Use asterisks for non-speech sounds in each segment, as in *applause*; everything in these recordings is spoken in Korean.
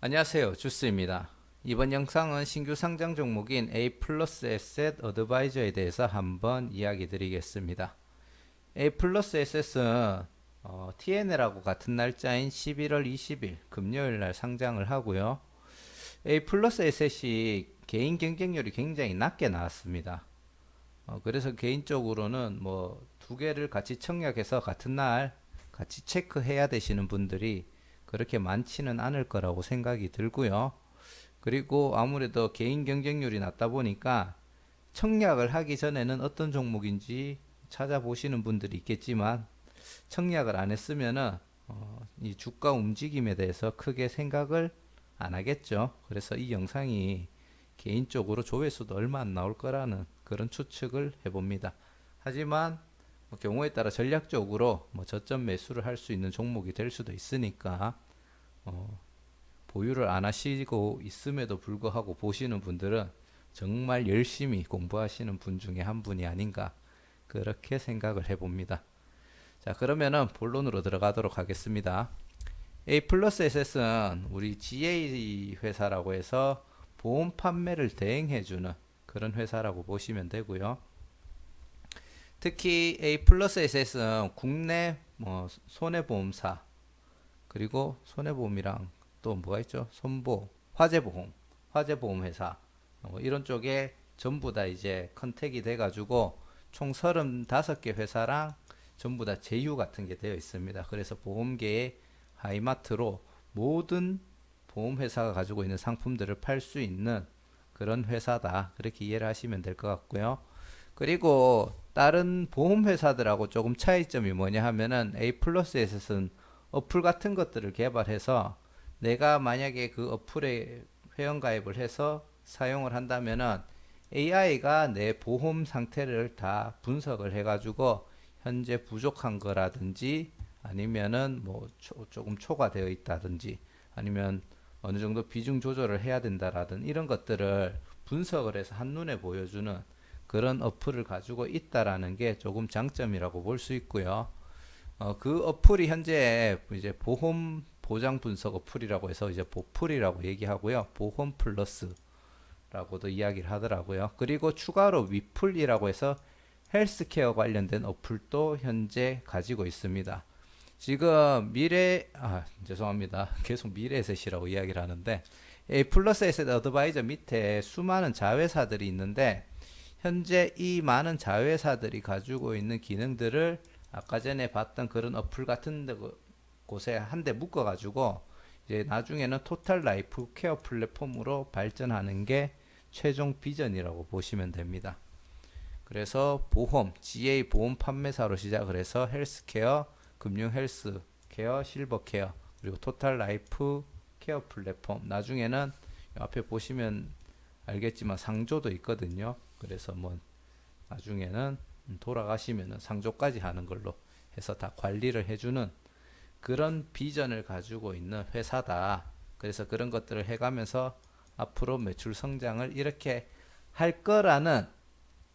안녕하세요. 주스입니다. 이번 영상은 신규 상장 종목인 A 플러스 에셋 어드바이저에 대해서 한번 이야기 드리겠습니다. A 플러스 에셋은 어, TNL하고 같은 날짜인 11월 20일 금요일 날 상장을 하고요. A 플러스 에셋이 개인 경쟁률이 굉장히 낮게 나왔습니다. 어, 그래서 개인적으로는 뭐 두 개를 같이 청약해서 같은 날 같이 체크해야 되시는 분들이 그렇게 많지는 않을 거라고 생각이 들고요. 그리고 아무래도 개인 경쟁률이 낮다 보니까 청약을 하기 전에는 어떤 종목인지 찾아보시는 분들이 있겠지만 청약을 안 했으면은 어, 이 주가 움직임에 대해서 크게 생각을 안 하겠죠. 그래서 이 영상이 개인적으로 조회수도 얼마 안 나올 거라는 그런 추측을 해봅니다. 하지만 뭐 경우에 따라 전략적으로 뭐 저점 매수를 할 수 있는 종목이 될 수도 있으니까 어, 보유를 안 하시고 있음에도 불구하고 보시는 분들은 정말 열심히 공부하시는 분 중에 한 분이 아닌가 그렇게 생각을 해봅니다. 자 그러면은 본론으로 들어가도록 하겠습니다. A 플러스 SS는 우리 GA 회사라고 해서 보험 판매를 대행해주는 그런 회사라고 보시면 되고요. 특히 A 플러스 SS는 국내 뭐 손해보험사 그리고 손해보험이랑 또 뭐가 있죠? 손보, 화재보험, 화재보험 회사 뭐 이런 쪽에 전부 다 이제 컨택이 돼가지고 총 35개 회사랑 전부 다 제휴 같은 게 되어 있습니다. 그래서 보험계의 하이마트로 모든 보험회사가 가지고 있는 상품들을 팔 수 있는 그런 회사다. 그렇게 이해를 하시면 될 것 같고요. 그리고 다른 보험회사들하고 조금 차이점이 뭐냐 하면은 A 플러스에서는 어플 같은 것들을 개발해서 내가 만약에 그 어플에 회원가입을 해서 사용을 한다면은 AI가 내 보험 상태를 다 분석을 해가지고 현재 부족한 거라든지 아니면은 뭐 초, 조금 초과되어 있다든지 아니면 어느 정도 비중 조절을 해야 된다라든 이런 것들을 분석을 해서 한눈에 보여주는 그런 어플을 가지고 있다라는 게 조금 장점이라고 볼 수 있고요. 어, 그 어플이 현재 이제 보험 보장 분석 어플이라고 해서 이제 보풀이라고 얘기하고요. 보험 플러스라고도 이야기를 하더라고요. 그리고 추가로 위풀이라고 해서 헬스케어 관련된 어플도 현재 가지고 있습니다. 지금 미래 아 죄송합니다. *laughs* 계속 미래에셋이라고 이야기를 하는데 A 플러스 에셋 어드바이저 밑에 수많은 자회사들이 있는데 현재 이 많은 자회사들이 가지고 있는 기능들을 아까 전에 봤던 그런 어플 같은 데 곳에 한 대 묶어 가지고 이제 나중에는 토탈 라이프 케어 플랫폼으로 발전하는 게 최종 비전이라고 보시면 됩니다. 그래서 보험, GA 보험 판매사로 시작을 해서 헬스케어, 금융 헬스 케어, 실버 케어, 그리고 토탈 라이프 케어 플랫폼. 나중에는 앞에 보시면 알겠지만 상조도 있거든요. 그래서 뭐 나중에는 돌아가시면은 상조까지 하는 걸로 해서 다 관리를 해주는 그런 비전을 가지고 있는 회사다. 그래서 그런 것들을 해가면서 앞으로 매출 성장을 이렇게 할 거라는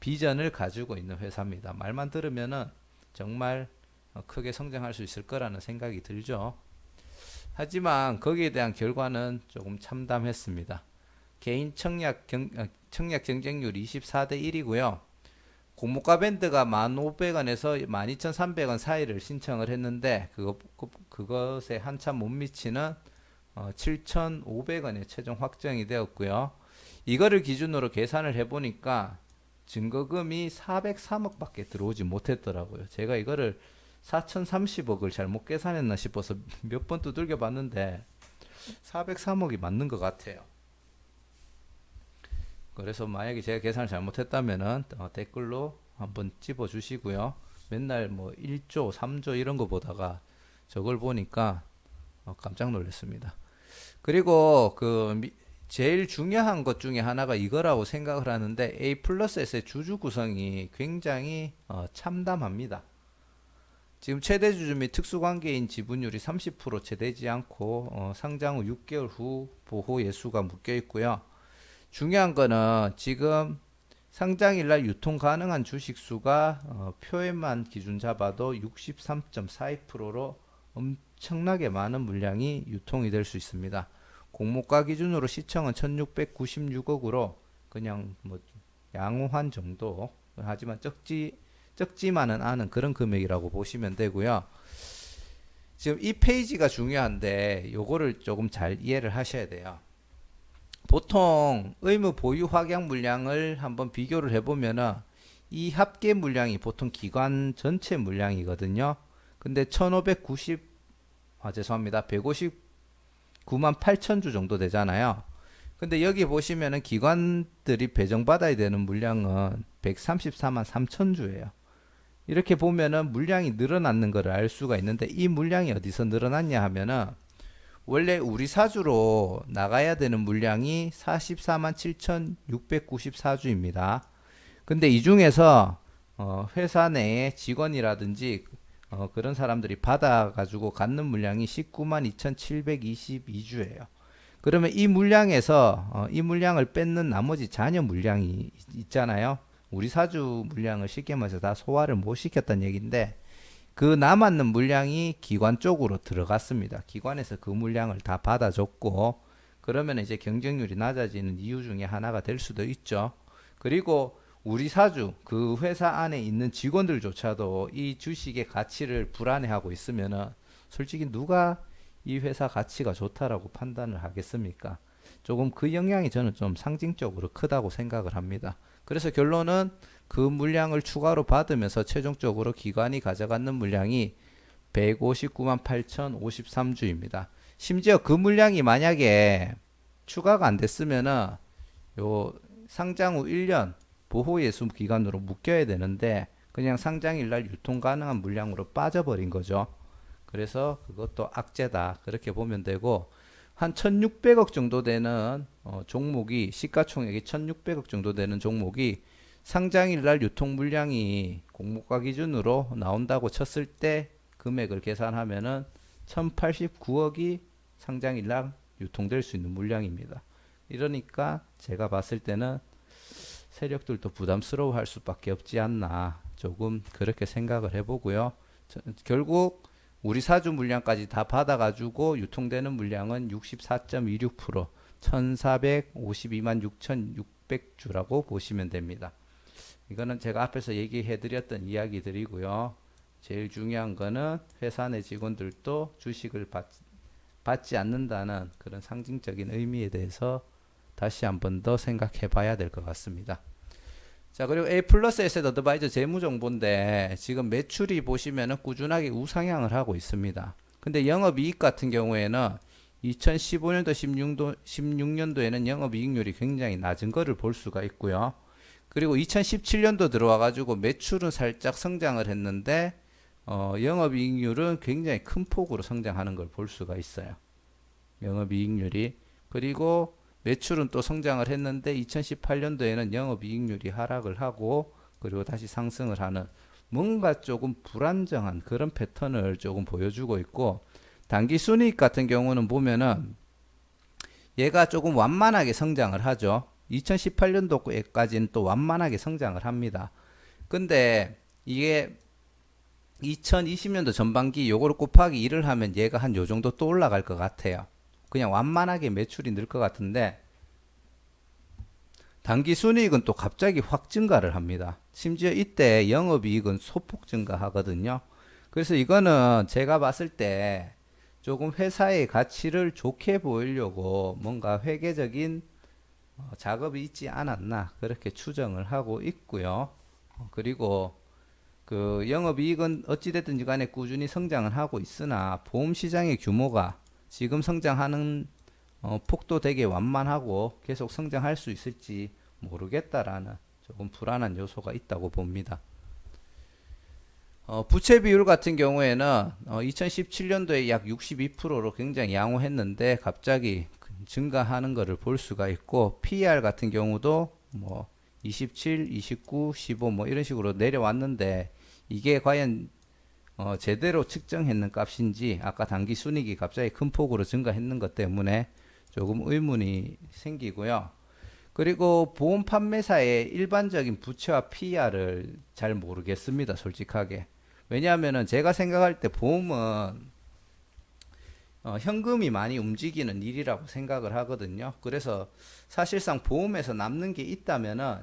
비전을 가지고 있는 회사입니다. 말만 들으면은 정말 크게 성장할 수 있을 거라는 생각이 들죠. 하지만 거기에 대한 결과는 조금 참담했습니다. 개인 청약 경, 청약 경쟁률 24대 1이고요. 공모가 밴드가 1,500원에서 12,300원 사이를 신청을 했는데 그거, 그것에 한참 못 미치는 어, 7,500원에 최종 확정이 되었고요. 이거를 기준으로 계산을 해보니까 증거금이 403억 밖에 들어오지 못했더라고요. 제가 이거를 4,030억을 잘못 계산했나 싶어서 몇 번 두들겨 봤는데 403억이 맞는 것 같아요. 그래서 만약에 제가 계산을 잘못했다면은 어, 댓글로 한번 집어 주시고요. 맨날 뭐 1조, 3조 이런 거 보다가 저걸 보니까 어, 깜짝 놀랐습니다. 그리고 그 미, 제일 중요한 것 중에 하나가 이거라고 생각을 하는데 A 플러스의 주주 구성이 굉장히 어, 참담합니다. 지금 최대 주주 및 특수관계인 지분율이 30% 채되지 않고 어, 상장 후 6개월 후 보호 예수가 묶여 있고요. 중요한 거는 지금 상장일 날 유통 가능한 주식 수가 어, 표에만 기준 잡아도 63.42%로 엄청나게 많은 물량이 유통이 될 수 있습니다. 공모가 기준으로 시청은 1696억으로 그냥 뭐 양호한 정도 하지만 적지 적지만은 않은 그런 금액이라고 보시면 되고요. 지금 이 페이지가 중요한데 요거를 조금 잘 이해를 하셔야 돼요. 보통 의무 보유 확약 물량을 한번 비교를 해보면은 이 합계 물량이 보통 기관 전체 물량이거든요. 근데 1590, 아, 죄송합니다. 159만 8천 주 정도 되잖아요. 근데 여기 보시면은 기관들이 배정받아야 되는 물량은 134만 3천 주예요. 이렇게 보면은 물량이 늘어났는 것을 알 수가 있는데 이 물량이 어디서 늘어났냐 하면은 원래 우리 사주로 나가야 되는 물량이 44만 7,694주입니다. 근데 이 중에서 어, 회사 내에 직원이라든지 어, 그런 사람들이 받아가지고 갖는 물량이 19만 2,722주예요. 그러면 이 물량에서 어, 이 물량을 뺏는 나머지 잔여 물량이 있- 있잖아요. 우리 사주 물량을 쉽게 말해서 다 소화를 못 시켰다는 얘기인데 그 남았는 물량이 기관 쪽으로 들어갔습니다. 기관에서 그 물량을 다 받아줬고 그러면 이제 경쟁률이 낮아지는 이유 중에 하나가 될 수도 있죠. 그리고 우리 사주 그 회사 안에 있는 직원들조차도 이 주식의 가치를 불안해하고 있으면은 솔직히 누가 이 회사 가치가 좋다라고 판단을 하겠습니까? 조금 그 영향이 저는 좀 상징적으로 크다고 생각을 합니다. 그래서 결론은 그 물량을 추가로 받으면서 최종적으로 기관이 가져가는 물량이 159만 8,053주입니다. 심지어 그 물량이 만약에 추가가 안 됐으면은 요 상장 후 1년 보호 예수 기간으로 묶여야 되는데 그냥 상장일 날 유통 가능한 물량으로 빠져버린 거죠. 그래서 그것도 악재다. 그렇게 보면 되고 한 1600억 정도 되는 어, 종목이 시가총액이 1600억 정도 되는 종목이 상장일 날 유통 물량이 공모가 기준으로 나온다고 쳤을 때 금액을 계산하면은 1089억이 상장일 날 유통될 수 있는 물량입니다. 이러니까 제가 봤을 때는 세력들도 부담스러워 할 수밖에 없지 않나 조금 그렇게 생각을 해보고요. 저- 결국 우리 사주 물량까지 다 받아가지고 유통되는 물량은 64.26% 1452만 6600주라고 보시면 됩니다. 이거는 제가 앞에서 얘기해 드렸던 이야기들이고요. 제일 중요한 거는 회사 내 직원들도 주식을 받, 받지 않는다는 그런 상징적인 의미에 대해서 다시 한 번 더 생각해 봐야 될 것 같습니다. 자, 그리고 A 플러스 에셋 어드바이저 재무 정보인데 지금 매출이 보시면은 꾸준하게 우상향을 하고 있습니다. 근데 영업 이익 같은 경우에는 2015년도 16도 16년도에는 영업 이익률이 굉장히 낮은 거를 볼 수가 있고요. 그리고 2017년도 들어와 가지고 매출은 살짝 성장을 했는데 어, 영업 이익률은 굉장히 큰 폭으로 성장하는 걸 볼 수가 있어요. 영업 이익률이 그리고 매출은 또 성장을 했는데 2018년도에는 영업이익률이 하락을 하고 그리고 다시 상승을 하는 뭔가 조금 불안정한 그런 패턴을 조금 보여주고 있고 단기 순이익 같은 경우는 보면은 얘가 조금 완만하게 성장을 하죠. 2018년도까지는 또 완만하게 성장을 합니다. 근데 이게 2020년도 전반기 요거를 곱하기 1을 하면 얘가 한 요 정도 또 올라갈 것 같아요. 그냥 완만하게 매출이 늘 것 같은데 단기 순이익은 또 갑자기 확 증가를 합니다. 심지어 이때 영업이익은 소폭 증가하거든요. 그래서 이거는 제가 봤을 때 조금 회사의 가치를 좋게 보이려고 뭔가 회계적인 어, 작업이 있지 않았나 그렇게 추정을 하고 있고요. 어, 그리고 그 영업이익은 어찌됐든지 간에 꾸준히 성장을 하고 있으나 보험 시장의 규모가 지금 성장하는 어, 폭도 되게 완만하고 계속 성장할 수 있을지 모르겠다라는 조금 불안한 요소가 있다고 봅니다. 어, 부채 비율 같은 경우에는 어, 2017년도에 약 62%로 굉장히 양호했는데 갑자기 증가하는 것을 볼 수가 있고 PER 같은 경우도 뭐 27, 29, 15 뭐 이런 식으로 내려왔는데 이게 과연 어, 제대로 측정했는 값인지 아까 단기 순이익이 갑자기 큰 폭으로 증가했는 것 때문에 조금 의문이 생기고요. 그리고 보험 판매사의 일반적인 부채와 PER을 잘 모르겠습니다. 솔직하게. 왜냐하면은 제가 생각할 때 보험은 어, 현금이 많이 움직이는 일이라고 생각을 하거든요. 그래서 사실상 보험에서 남는 게 있다면은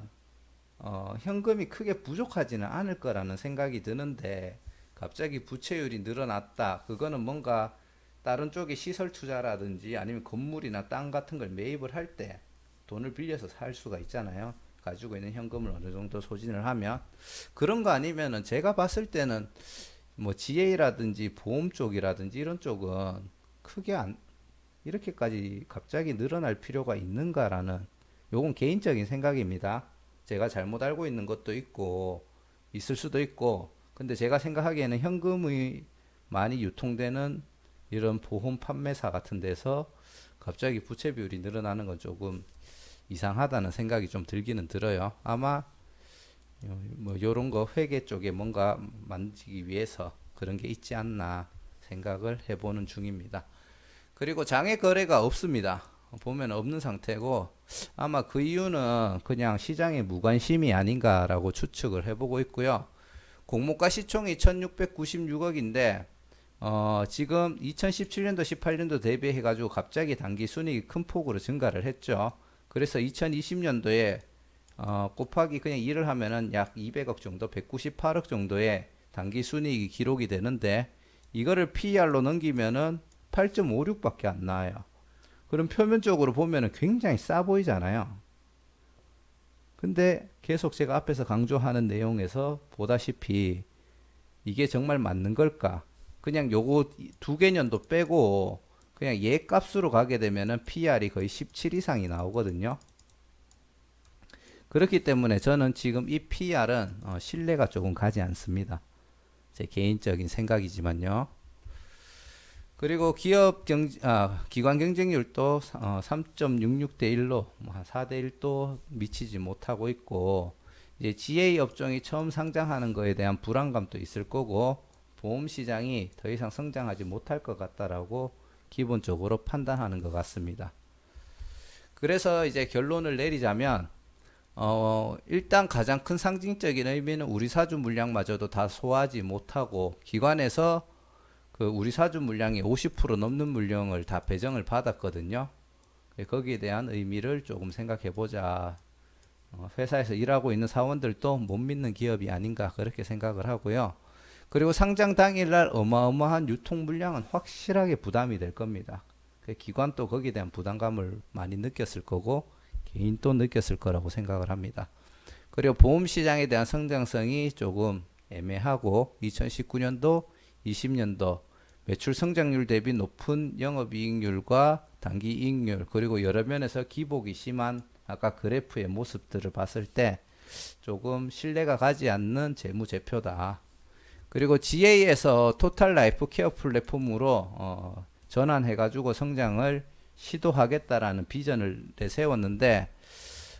어, 현금이 크게 부족하지는 않을 거라는 생각이 드는데 갑자기 부채율이 늘어났다. 그거는 뭔가 다른 쪽에 시설 투자라든지 아니면 건물이나 땅 같은 걸 매입을 할 때 돈을 빌려서 살 수가 있잖아요. 가지고 있는 현금을 어느 정도 소진을 하면 그런 거 아니면은 제가 봤을 때는 뭐 GA라든지 보험 쪽이라든지 이런 쪽은 크게 안 이렇게까지 갑자기 늘어날 필요가 있는가라는 요건 개인적인 생각입니다. 제가 잘못 알고 있는 것도 있고 있을 수도 있고 근데 제가 생각하기에는 현금이 많이 유통되는 이런 보험 판매사 같은 데서 갑자기 부채 비율이 늘어나는 건 조금 이상하다는 생각이 좀 들기는 들어요. 아마 요- 뭐 요런 거 회계 쪽에 뭔가 만지기 위해서 그런 게 있지 않나 생각을 해보는 중입니다. 그리고 장외 거래가 없습니다. 보면 없는 상태고 아마 그 이유는 그냥 시장의 무관심이 아닌가라고 추측을 해보고 있고요. 공모가 시총이 1696억인데 어, 지금 2017년도 18년도 대비해 가지고 갑자기 단기 순이익이 큰 폭으로 증가를 했죠. 그래서 2020년도에 어, 곱하기 그냥 1을 하면은 약 200억 정도, 198억 정도의 단기 순이익이 기록이 되는데 이거를 PER로 넘기면은 8.56밖에 안 나와요. 그럼 표면적으로 보면은 굉장히 싸 보이잖아요. 근데 계속 제가 앞에서 강조하는 내용에서 보다시피 이게 정말 맞는 걸까? 그냥 요거 두 개년도 빼고 그냥 얘 값으로 가게 되면은 PR이 거의 17 이상이 나오거든요. 그렇기 때문에 저는 지금 이 PR은 어, 신뢰가 조금 가지 않습니다. 제 개인적인 생각이지만요. 그리고 기업 경, 아, 기관 경쟁률도 어, 3.66 대 1로 뭐한 4 대 1도 미치지 못하고 있고 이제 GA 업종이 처음 상장하는 거에 대한 불안감도 있을 거고 보험 시장이 더 이상 성장하지 못할 것 같다라고 기본적으로 판단하는 것 같습니다. 그래서 이제 결론을 내리자면 어, 일단 가장 큰 상징적인 의미는 우리 사주 물량마저도 다 소화하지 못하고 기관에서 그 우리 사주 물량의 50% 넘는 물량을 다 배정을 받았거든요. 예, 거기에 대한 의미를 조금 생각해 보자. 어, 회사에서 일하고 있는 사원들도 못 믿는 기업이 아닌가 그렇게 생각을 하고요. 그리고 상장 당일날 어마어마한 유통 물량은 확실하게 부담이 될 겁니다. 그 기관도 거기에 대한 부담감을 많이 느꼈을 거고 개인도 느꼈을 거라고 생각을 합니다. 그리고 보험 시장에 대한 성장성이 조금 애매하고 2019년도, 20년도 매출 성장률 대비 높은 영업이익률과 단기 이익률 그리고 여러 면에서 기복이 심한 아까 그래프의 모습들을 봤을 때 조금 신뢰가 가지 않는 재무제표다. 그리고 GA에서 토탈 라이프 케어 플랫폼으로 어, 전환해가지고 성장을 시도하겠다라는 비전을 내세웠는데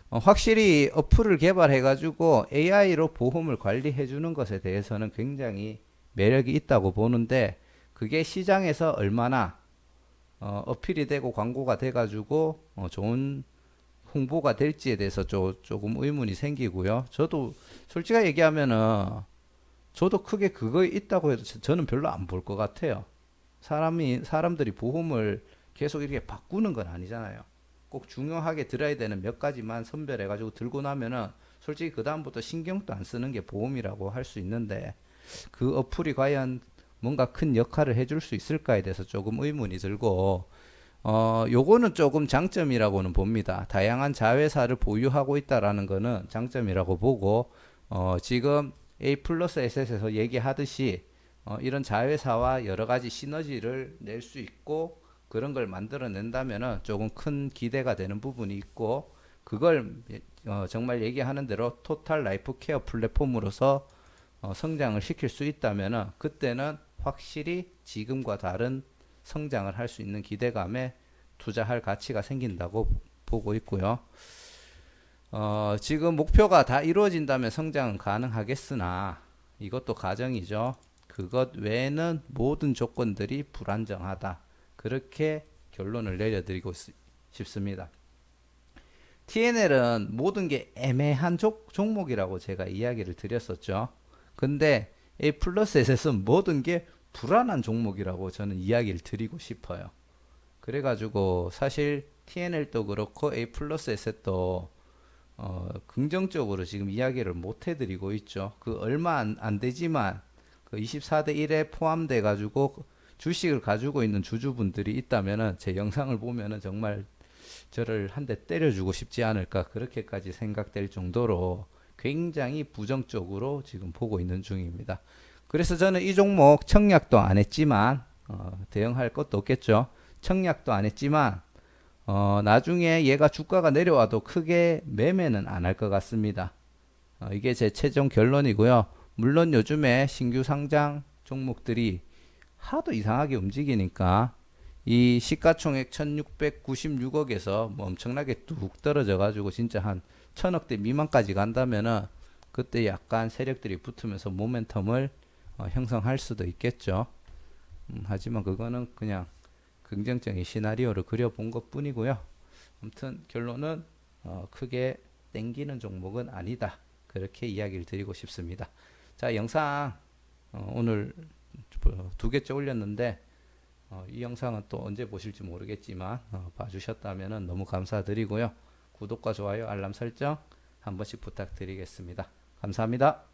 어, 확실히 어플을 개발해 가지고 AI로 보험을 관리해 주는 것에 대해서는 굉장히 매력이 있다고 보는데 그게 시장에서 얼마나 어, 어필이 되고 광고가 돼 가지고 어, 좋은 홍보가 될지에 대해서 조, 조금 의문이 생기고요. 저도 솔직하게 얘기하면은 저도 크게 그거 있다고 해도 저- 저는 별로 안 볼 것 같아요. 사람이 사람들이 보험을 계속 이렇게 바꾸는 건 아니잖아요. 꼭 중요하게 들어야 되는 몇 가지만 선별해 가지고 들고 나면은 솔직히 그 다음부터 신경도 안 쓰는 게 보험이라고 할 수 있는데 그 어플이 과연 뭔가 큰 역할을 해줄 수 있을까에 대해서 조금 의문이 들고 어 요거는 조금 장점이라고는 봅니다. 다양한 자회사를 보유하고 있다라는 거는 장점이라고 보고 어 지금 A 플러스 S에서 얘기하듯이 어 이런 자회사와 여러 가지 시너지를 낼 수 있고 그런 걸 만들어낸다면은 조금 큰 기대가 되는 부분이 있고 그걸 어 정말 얘기하는 대로 토탈 라이프 케어 플랫폼으로서 어 성장을 시킬 수 있다면은 그때는 확실히 지금과 다른 성장을 할 수 있는 기대감에 투자할 가치가 생긴다고 보고 있고요. 어, 지금 목표가 다 이루어진다면 성장은 가능하겠으나 이것도 가정이죠. 그것 외에는 모든 조건들이 불안정하다. 그렇게 결론을 내려드리고 있- 싶습니다. TNL은 모든 게 애매한 종, 종목이라고 제가 이야기를 드렸었죠. 근데 A 플러스 S는 모든 게 불안한 종목이라고 저는 이야기를 드리고 싶어요. 그래가지고 사실 TNL도 그렇고 A 플러스 에셋도 어, 긍정적으로 지금 이야기를 못 해드리고 있죠. 그 얼마 안, 안 되지만 그 24대 1에 포함돼 가지고 주식을 가지고 있는 주주분들이 있다면은 제 영상을 보면은 정말 저를 한 대 때려주고 싶지 않을까 그렇게까지 생각될 정도로 굉장히 부정적으로 지금 보고 있는 중입니다. 그래서 저는 이 종목 청약도 안 했지만 어, 대응할 것도 없겠죠. 청약도 안 했지만 어, 나중에 얘가 주가가 내려와도 크게 매매는 안 할 것 같습니다. 어, 이게 제 최종 결론이고요. 물론 요즘에 신규 상장 종목들이 하도 이상하게 움직이니까 이 시가총액 1696억에서 뭐 엄청나게 뚝 떨어져 가지고 진짜 한 천억대 미만까지 간다면은 그때 약간 세력들이 붙으면서 모멘텀을 어, 형성할 수도 있겠죠. 음, 하지만 그거는 그냥 긍정적인 시나리오를 그려본 것 뿐이고요. 아무튼 결론은 어, 크게 땡기는 종목은 아니다. 그렇게 이야기를 드리고 싶습니다. 자, 영상 어, 오늘 두 개째 올렸는데 어, 이 영상은 또 언제 보실지 모르겠지만 어, 봐주셨다면 너무 감사드리고요. 구독과 좋아요, 알람 설정 한 번씩 부탁드리겠습니다. 감사합니다.